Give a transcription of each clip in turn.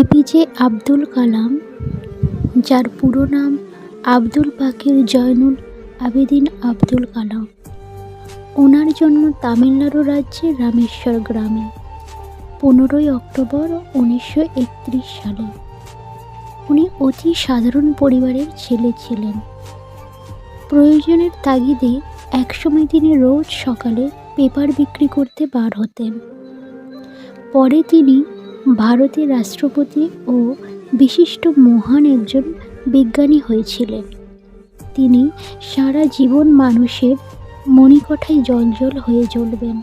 APJ Abdul Kalam, যার পুরো নাম আব্দুল পাকির জয়নুল আবেদিন আব্দুল কালাম। ওনার জন্ম তামিলনাড়ু রাজ্যের রামেশ্বর গ্রামে, পনেরোই অক্টোবর উনিশশো একত্রিশ সালে। উনি অতি সাধারণ পরিবারের ছেলে ছিলেন। প্রয়োজনের তাগিদে একসময় তিনি রোজ সকালে পেপার বিক্রি করতে বার হতেন। পরে তিনি ভারতের রাষ্ট্রপতি ও বিশিষ্ট মহান একজন বিজ্ঞানী হয়েছিলেন। তিনি সারা জীবন মানুষের মণিকঠায় জলজল হয়ে জ্বলবেন।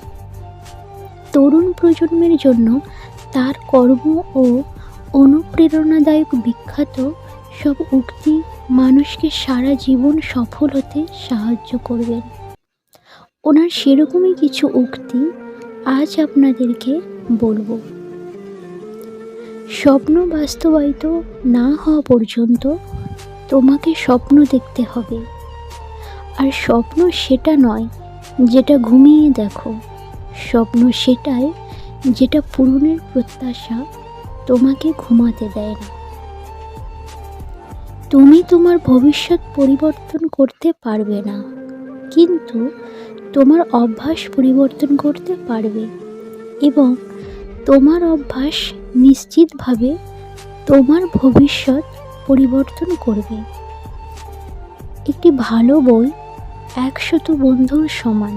তরুণ প্রজন্মের জন্য তার কর্ম ও অনুপ্রেরণাদায়ক বিখ্যাত সব উক্তি মানুষকে সারা জীবন সফল হতে সাহায্য করবেন। ওনার সেরকমই কিছু উক্তি আজ আপনাদেরকে বলব। স্বপ্ন বাস্তবায়িত না হওয়া পর্যন্ত তোমাকে স্বপ্ন দেখতে হবে। আর স্বপ্ন সেটা নয় যেটা ঘুমিয়ে দেখো। স্বপ্ন সেটাই যেটা পূরণের প্রত্যাশা তোমাকে ঘুমাতে দেয় না। তুমি তোমার ভবিষ্যৎ পরিবর্তন করতে পারবে না, কিন্তু তোমার অভ্যাস পরিবর্তন করতে পারবে এবং তোমার অভ্যাস নিশ্চিতভাবে তোমার ভবিষ্যৎ পরিবর্তন করবে। একটি ভালো বই একশত বন্ধুর সমান।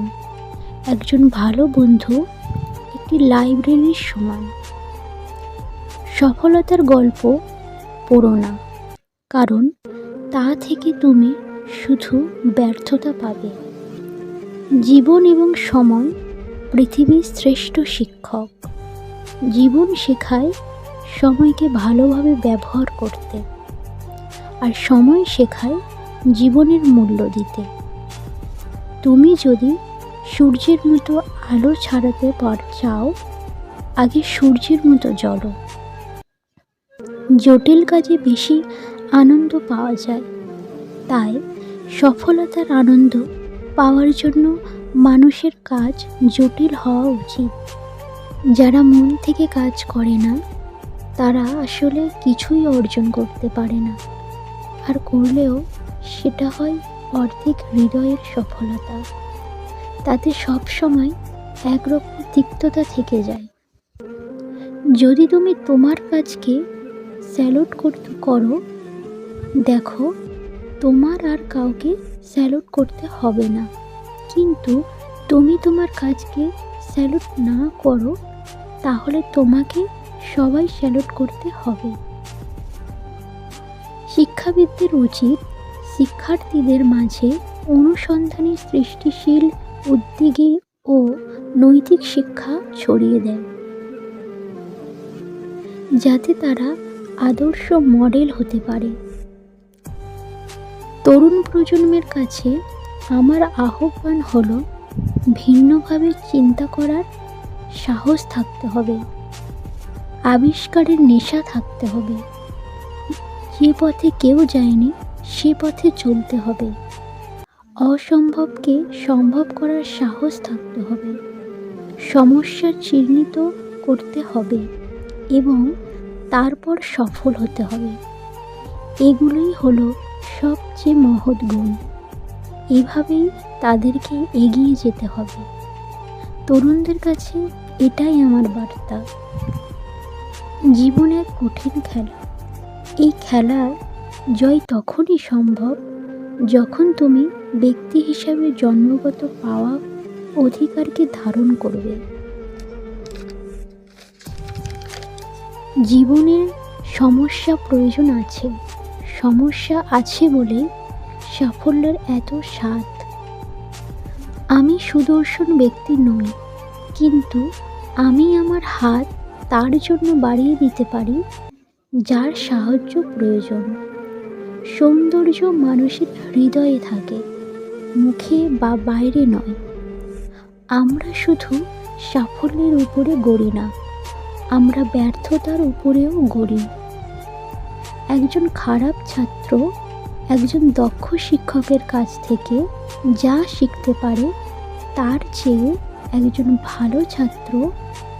একজন ভালো বন্ধু একটি লাইব্রেরির সমান। সফলতার গল্প পড়ো না, কারণ তা থেকে তুমি শুধু ব্যর্থতা পাবে। জীবন এবং সময় পৃথিবীর শ্রেষ্ঠ শিক্ষক। জীবন শেখায় সময়কে ভালোভাবে ব্যবহার করতে আর সময় শেখায় জীবনের মূল্য দিতে। তুমি যদি সূর্যের মতো আলো ছাড়াতে পার, চাও, আগে সূর্যের মতো জ্বলো। জটিল কাজে বেশি আনন্দ পাওয়া যায়, তাই সফলতার আনন্দ পাওয়ার জন্য মানুষের কাজ জটিল হওয়া উচিত। যারা মন থেকে কাজ করে না, তারা আসলে কিছুই অর্জন করতে পারে না। আর করলেও সেটা হয় অর্ধেক হৃদয়ের সফলতা। তাতে সব সময় একরকম তিক্ততা থেকে যায়। যদি তুমি তোমার কাজকে স্যালুট করতে করো, দেখো তোমার আর কাউকে স্যালুট করতে হবে না। কিন্তু তুমি তোমার কাজকে স্যালুট না করো তাহলে তোমাকে সবাই স্যালুট করতে হবে। শিক্ষাবিদদের উচিত শিক্ষার্থীদের মাঝে অনুসন্ধানী সৃষ্টিশীল উদ্যোগী ও নৈতিক শিক্ষা ছড়িয়ে দেয়। যাতে তারা আদর্শ মডেল হতে পারে। তরুণ প্রজন্মের কাছে আমার আহ্বান হলো ভিন্নভাবে চিন্তা করার সাহস থাকতে হবে। আবিষ্কারের নেশা থাকতে হবে। যে পথে কেউ যায়নি, সে পথে চলতে হবে। অসম্ভবকে সম্ভব করার সাহস থাকতে হবে। সমস্যা চিহ্নিত করতে হবে এবং তারপর সফল হতে হবে। এগুলোই হলো সবচেয়ে মহৎ গুণ। এভাবেই তাদেরকে এগিয়ে যেতে হবে। তরুণদের কাছে এটাই আমার বার্তা। জীবন এক কঠিন খেলা। এই খেলার জয় তখনই সম্ভব যখন তুমি ব্যক্তি হিসাবে জন্মগত পাওয়া অধিকারকে ধারণ করবে। জীবনের সমস্যা প্রয়োজন আছে। সমস্যা আছে বলে সাফল্যের এত স্বাদ। আমি সুদর্শন ব্যক্তি নই। কিন্তু আমি আমার হাত তার জন্য বাড়িয়ে দিতে পারি, যার সাহায্য প্রয়োজন। সৌন্দর্য মানুষের হৃদয়ে থাকে, মুখে বা বাইরে নয়। আমরা শুধু সাফল্যের উপরে গড়ি না, আমরা ব্যর্থতার উপরেও গড়ি। একজন খারাপ ছাত্র, একজন দক্ষ শিক্ষকের কাছ থেকে যা শিখতে পারে, তার চেয়ে একজন ভালো ছাত্র,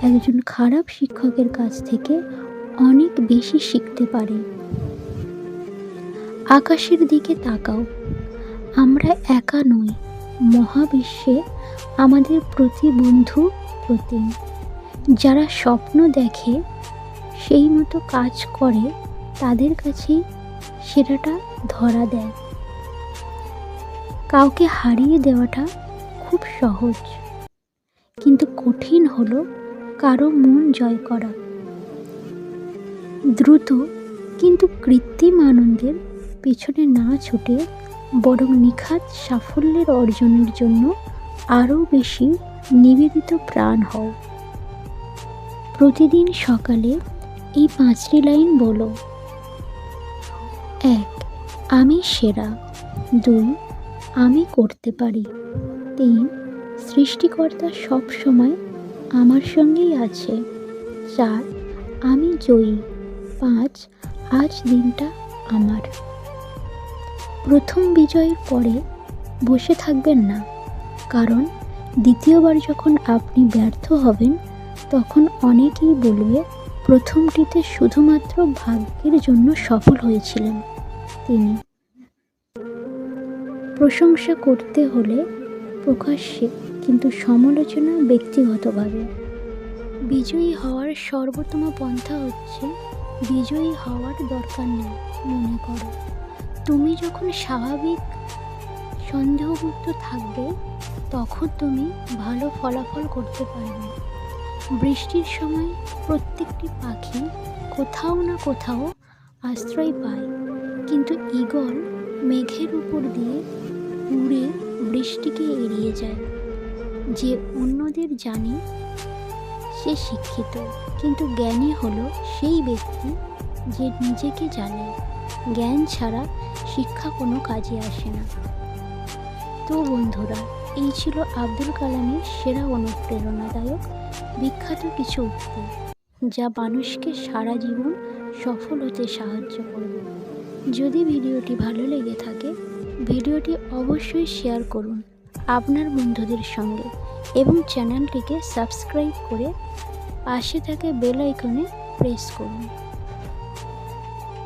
একজন খারাপ শিক্ষকের কাছ থেকে অনেক বেশি শিখতে পারে। আকাশের দিকে তাকাও। আমরা একা নই, মহাবিশ্বে আমাদের প্রতিবন্ধু প্রতিম। যারা স্বপ্ন দেখে, সেই মতো কাজ করে, তাদের কাছেই সেরাটা ধরা দেয়। কাউকে হারিয়ে দেওয়াটা খুব সহজ। কিন্তু কঠিন হলো কারও মন জয় করা। দ্রুত কিন্তু কৃত্রিম আনন্দের পেছনে না ছুটে বরং নিখাত সাফল্যের অর্জনের জন্য আরও বেশি নিবেদিত প্রাণ হও। প্রতিদিন সকালে এই পাঁচটি লাইন বলো। এক, আমি সেরা। দুই, আমি করতে পারি। তিন সৃষ্টিকর্তা সব সময় আমার সঙ্গেই আছে। চার, আমি জয়ী। পাঁচ, আজ দিনটা আমার। প্রথম বিজয়ের পরে বসে থাকবেন না, কারণ দ্বিতীয়বার যখন আপনি ব্যর্থ হবেন, তখন অনেকেই বলবে, প্রথমটিতে শুধুমাত্র ভাগ্যের জন্য সফল হয়েছিলেন তিনি। প্রশংসা করতে হলে প্রকাশ্যে, কিন্তু সমালোচনা ব্যক্তিগতভাবে। বিজয়ী হওয়ার সর্বোত্তম পন্থা হচ্ছে, বিজয়ী হওয়ার দরকার নেই, মনে করো। তুমি যখন স্বাভাবিক সন্দেহমুক্ত থাকবে, তখন তুমি ভালো ফলাফল করতে পারবে। বৃষ্টির সময় প্রত্যেকটি পাখি কোথাও না কোথাও আশ্রয় পায়, কিন্তু ঈগল মেঘের উপর দিয়ে উড়ে বৃষ্টিকে এড়িয়ে যায়। যে অন্যদের জানে, সে শিক্ষিত। কিন্তু জ্ঞানী হলো সেই ব্যক্তি যে নিজেকে জানে। জ্ঞান ছাড়া শিক্ষা কোনো কাজে আসে না। তো বন্ধুরা, এই ছিল আব্দুল কালামের সেরা অনুপ্রেরণাদায়ক বিখ্যাত কিছু উক্তি, যা মানুষকে সারা জীবন সফল হতে সাহায্য করবে। যদি ভিডিওটি ভালো লেগে থাকে ভিডিওটি অবশ্যই শেয়ার করুন আপনার বন্ধুদের সঙ্গে এবং চ্যানেলটিকে সাবস্ক্রাইব করে পাশে থাকে বেল আইকনে প্রেস করুন।